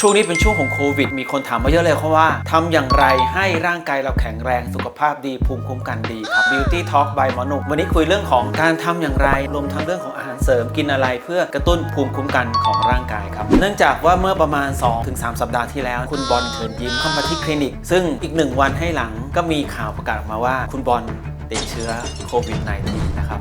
ช่วงนี้เป็นช่วงของโควิด มีคนถามมาเยอะเลยเพราะว่าทำอย่างไรให้ร่างกายเราแข็งแรงสุขภาพดีภูมิคุ้มกันดีครับ Beauty Talk by หมอหนุ่มวันนี้คุยเรื่องของการทำอย่างไรรวมทั้งเรื่องของอาหารเสริมกินอะไรเพื่อกระตุ้นภูมิคุ้มกันของร่างกายครับ เนื่องจากว่าเมื่อประมาณ 2-3 สัปดาห์ที่แล้ว คุณบอลเชิญยิ้มเข้ามาที่คลินิก ซึ่งอีกหนึ่งวันให้หลังก็มีข่าวประกาศออกมาว่า คุณบอลติดเชื้อโควิด -19 นะครับ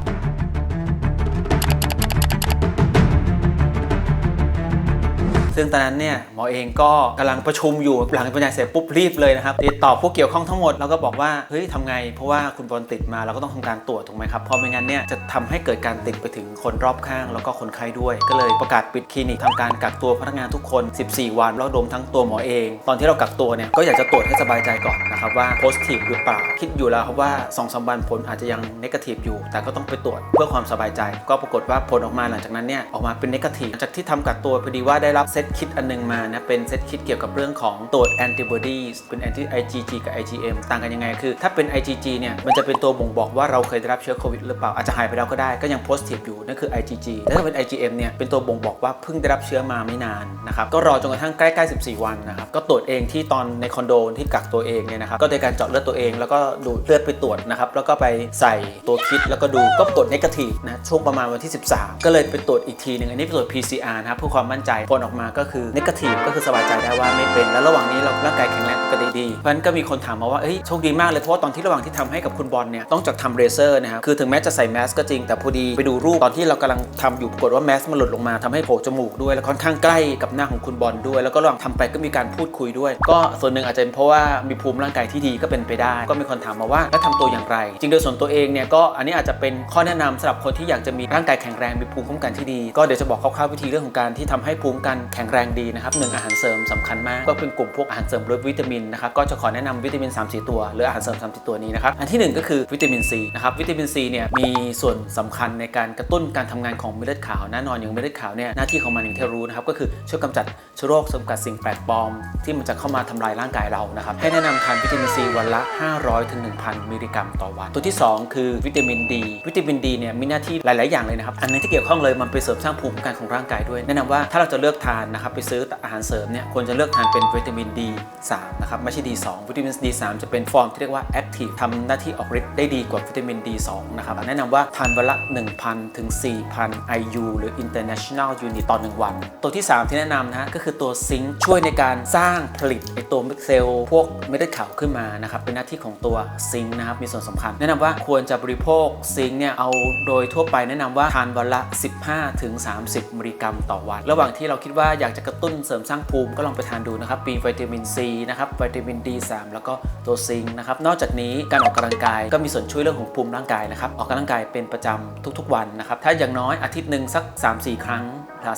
ซึ่งตอนนั้นเนี่ยหมอเองก็กำลังประชุมอยู่หลังบรรยายเสร็จปุ๊บรีบเลยนะครับติดต่อผู้เกี่ยวข้องทั้งหมดแล้วก็บอกว่าเฮ้ยทำไง เพราะว่าคุณบอลติดมาเราก็ต้องทำการตรวจถูกไหมครับเพราะไม่งั้นเนี่ยจะทำให้เกิดการติดไปถึงคนรอบข้าง แล้วก็คนไข้ด้วย ก็เลยประกาศปิดคลินิกทำการกักตัวพนักงานทุกคน 14 วันแล้วรวมทั้งตัวหมอเอง ตอนที่เรากักตัวเนี่ยก็อยากจะตรวจให้สบายใจก่อนนะครับว่าโพสทีฟหรือเปล่าคิดอยู่แล้วครับว่า2อสวันผลอาจจะยังนกาทีฟอยู่ แต่ก็ต้องไปตรวจเพื่อความสบายใจ ก็ปรากฏว่าผลออกมาหลังจากนั้นเนี่ยออกมาเป็นนกาทีฟจากที่ทำกักตัวพอดีว่าได้รับเซตคิดอันหนึงมานะเป็นเซตคิดเกี่ยวกับเรื่องของตรวจแอนติบอดีเป็น anti IgG กับ IgM ต่างกันยังไงคือ ถ้าเป็น IgG เนี่ยมันจะเป็นตัวบ่งบอกว่าเราเคยได้รับเชื้อโควิดหรือเปล่าอาจจะหายไปแล้วก็ได้ก็ยังโพสทีฟอยู่นั่นคือ IgG แล้วถ้าเป็น IgM เนี่ยเป็นตัวบ่งบอกว่าเพิ่งได้รับเชื้อมาไม่นานนะครับก็รอจนกระทั่งใกล้ๆ14 วันนะครับก็ตรวจเองที่ตอนในคอนโดที่กักตัวเองเนี่ยนะครับก็โดยการเจาะเลือดตัวเอง แล้วก็ดูเลือดไปตรวจนะครับแล้วก็ไปใส่ตัวคิดแล้วก็ดูก็ตรวจนกาทีฟนะช่วงประมาณวันที่ 13 ก็เลยไปตรวจอีกทีหนึ่งอันนี้ตรวจ PCR นะครับเพื่อความมั่นใจผลออกมาก็คือนกาทีฟก็คือสบายใจได้ว่าไม่เป็นแล้วระหว่างนี้เราร่างกายแข็งแรงปกติดีเพราะฉะนั้นก็มีคนถามมาว่าเอ้ยโชคดีมากเลยเพราะว่าตอนที่ระหว่างที่ทำให้กับคุณบอลเนี่ยต้องจากทำเรเซอร์นะครับคือถึงแม้จะใส่แมสก็จริงแต่พอดีไปดูรูปตอนที่เรากำลังทำอยู่ปรากฏว่าแมสมันหลุดลงมาทำให้โผล่จมูกด้วยแล้วค่อนข้างใกล้กับหน้าของคุณบอลด้วย แล้วก็ระหว่างทำไปก็มีการพูดคุยด้วย ก็ส่วนหนึ่งอาจจะเป็นเพราะว่ามีภูมิร่างกายที่ดีก็เป็นไปได้ ก็มีคนถามมาว่าแล้วทำตัวอย่างไร จริงโดยส่วนตัวเองเนี่ยก็อันนี้อาจจะเป็นข้อแนะนำสำหรับคนที่อยากจะมีร่างกายแข็งแรงมีภูมิคุ้มกันที่ดี ก็เดี๋ยวจะบอกคร่าวๆวิธีเรื่องของการที่ทำให้ภูมิคุ้มกันแข็งแรงดีนะครับหนึ่งอาหารเสริมสำคัญมาก ก็เป็นกลุ่มพวกอาหารเสริมรสวิตามินนะครับก็จะขอแนะนำวิตามิน3 4ตัวหรืออาหารเสริม3 4ตัวนี้นะครับอันที่หนึ่งก็คือวิตามินซีนะครับวิตามินซีเนี่ยมีส่วนสำคัญในการกระตุ้นการทำงานของเม็ดเลือดขาวแน่นอนอย่างเม็ดเลือดขาวเนี่ยหน้าที่ของมันอย่างที่รารู้นะครับก็คือช่วยกำจัดเชื้อโรคสกัดสิ่งแปลกปลอม ที่มันจะเข้ามาทำลายร่างกายเรานะครับ ให้แนะนำทานวิตามินซีวันละ 500ถึง1,000 มิลลิกรัมต่อวัน ตัวที่ 2 คือวิตามินดีวิตามินดีเนี่ยมีหน้าที่หลาย ๆ อย่างเลยนะครับ อันนึงที่เกี่ยวข้องเลยมันไปเสริมสร้างภูมิคุ้มกันของร่างกายด้วย แนะนำว่าถ้าเราจะเลือกทานนะครับไปซื้ออาหารเสริมเนี่ยควรจะเลือกทานเป็นวิตามิน D3 นะครับไม่ใช่ D2 วิตามิน D3 จะเป็นฟอร์มที่เรียกว่า active ทำหน้าที่ออกฤทธิ์ได้ดีกว่าวิตามิน D2 นะครับแนะนำว่าทานวันละ 1,000ถึง4,000 IU หรือ international unit ต่อ1วัน ตัวที่ 3 ที่แนะนำนะก็คืือตัวซิงค์ช่วยในการสร้างผลิตไอตัวเซลล์พวกเม็ดเลือดขาวขึ้นมานะครับเป็นหน้าที่ของตัวซิงค์นะครับมีส่วนสำคัญ แนะนำว่าควรจะบริโภคซิงค์เนี่ยเอาโดยทั่วไปแนะนำว่าทานวันละ 15ถึง30มิลลิกรัมต่อวัน ระหว่างที่เราคิดว่าอยากจะกระตุ้นเสริมสร้างภูมิก็ลองไปทานดูนะครับมีวิตามินซีนะครับวิตามิน D3 แล้วก็ตัวซิงค์นะครับนอกจากนี้การออกกำลังกายก็มีส่วนช่วยเรื่องของภูมิร่างกายนะครับออกกำลังกายเป็นประจำทุกๆ วันนะครับถ้าอย่างน้อยอาทิตย์หนึ่งสัก 3-4 ครั้ง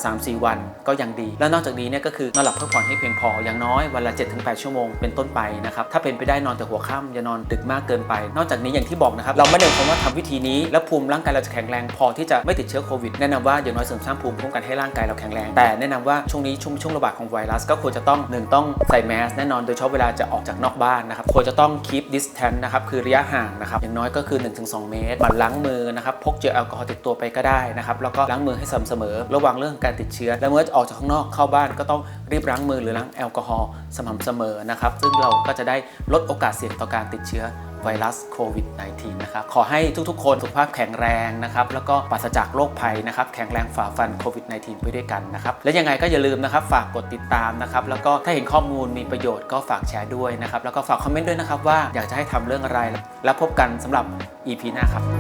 สามสี่วันก็ยังดี แล้วนอกจากนี้เนี่ยก็คือนอนหลับพักผ่อนให้เพียงพออย่างน้อยวันละ 7-8 ชั่วโมงเป็นต้นไปนะครับถ้าเป็นไปได้นอนแต่หัวค่ำอย่านอนดึกมากเกินไป นอกจากนี้อย่างที่บอกนะครับเราไม่ได้หมายความว่าทำวิธีนี้ แล้วภูมิร่างกายเราจะแข็งแรงพอที่จะไม่ติดเชื้อโควิดแนะนำว่าอย่างน้อยเสริมสร้างภูมิคุ้มกันให้ร่างกายเราแข็งแรงแต่แนะนำว่าช่วงนี้ช่วงช่วงระบาดของไวรัส ก็ควรจะต้องหนึ่งต้องใส่แมสแน่นอนโดยเฉพาะเวลาจะออกจากนอกบ้านนะครับควรจะต้อง keep distance นะครับคือระยะห่างนะครับอย่างน้อยก็คือ 1-2 เมตรหมั่นล้างมือนะครับพกเจลแอลกอฮอล์ติดตัวไปก็ได้นะครับแล้วก็ล้างมือให้สม่ำเสมอ ระวังเรื่องการติดเชื้อ และเมื่อออกจากข้างนอกเข้าบ้านก็ต้องรีบล้างมือหรือล้างแอลกอฮอล์สม่ำเสมอนะครับ ซึ่งเราก็จะได้ลดโอกาสเสี่ยงต่อการติดเชื้อไวรัสโควิด -19 นะครับ ขอให้ทุกๆ คนสุขภาพแข็งแรงนะครับ แล้วก็ปราศจากโรคภัยนะครับ แข็งแรงฝ่าฟันโควิด -19 ไปด้วยกันนะครับ และยังไงก็อย่าลืมนะครับ ฝากกดติดตามนะครับ แล้วก็ถ้าเห็นข้อมูลมีประโยชน์ก็ฝากแชร์ด้วยนะครับ แล้วก็ฝากคอมเมนต์ด้วยนะครับว่าอยากจะให้ทำเรื่องอะไร แล้วพบกันสำหรับ EP หน้าครับ